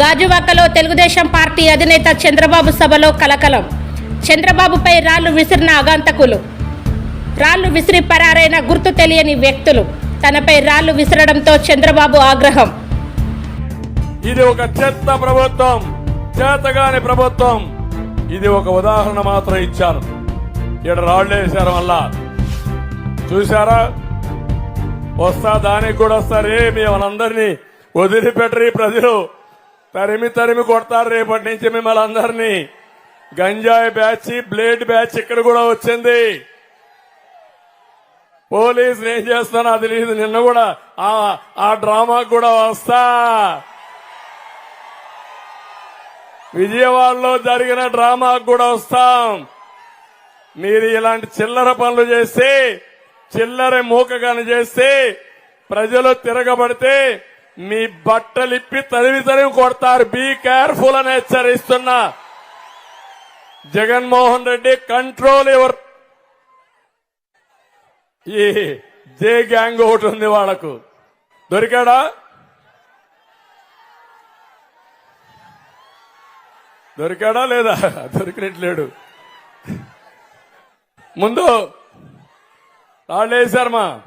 గాజువాకలో తెలుగుదేశం పార్టీ అధినేత చంద్రబాబు సభలో కలకలం. చంద్రబాబుపై రాళ్ళు విసిరిన ఆగంతకులు రాళ్ళు విసిరి పరారైన గుర్తు తెలియని వ్యక్తులు. తనపై రాళ్ళు విసరడంతో చంద్రబాబు ఆగ్రహం. ఇది ఒక చెత్త ప్రభుత్వం చేతగాని ప్రభుత్వం. ఇది ఒక ఉదాహరణ మాత్రం ఇచ్చారు. ఇక్కడ రాళ్ళేసారు మళ్ళా. చూసారా వస్తా దానికి కూడా వస్తారే. మిమ్మల్ని వదిలిపెట్టరు ప్రజలు. తరిమి తరిమి కొడతారు రేపటి నుంచి మిమ్మల్ని అందరినీ. గంజాయి బ్యాచ్ బ్లేడ్ బ్యాచ్ ఇక్కడ కూడా వచ్చింది. పోలీసులు ఏం చేస్తానో అది లేదు నిన్న కూడా ఆ ఆ డ్రామాకు కూడా వస్తా. విజయవాడలో జరిగిన డ్రామాకు కూడా వస్తాం. మీరు ఇలాంటి చిల్లర పనులు చేస్తే చిల్లర మూకగాని చేస్తే ప్రజలు తిరగబడితే మీ బట్టలిప్పి తరివి తరివి కొడతారు. బీ కేర్ఫుల్ అని హెచ్చరిస్తున్నా. Jaganmohan Reddy control ever? ఈ జే గ్యాంగ్ ఒకటి ఉంది వాళ్ళకు. దొరికాడా? దొరికాడా లేదా? దొరికినట్లేడు. ముందు రాళ్ళు మా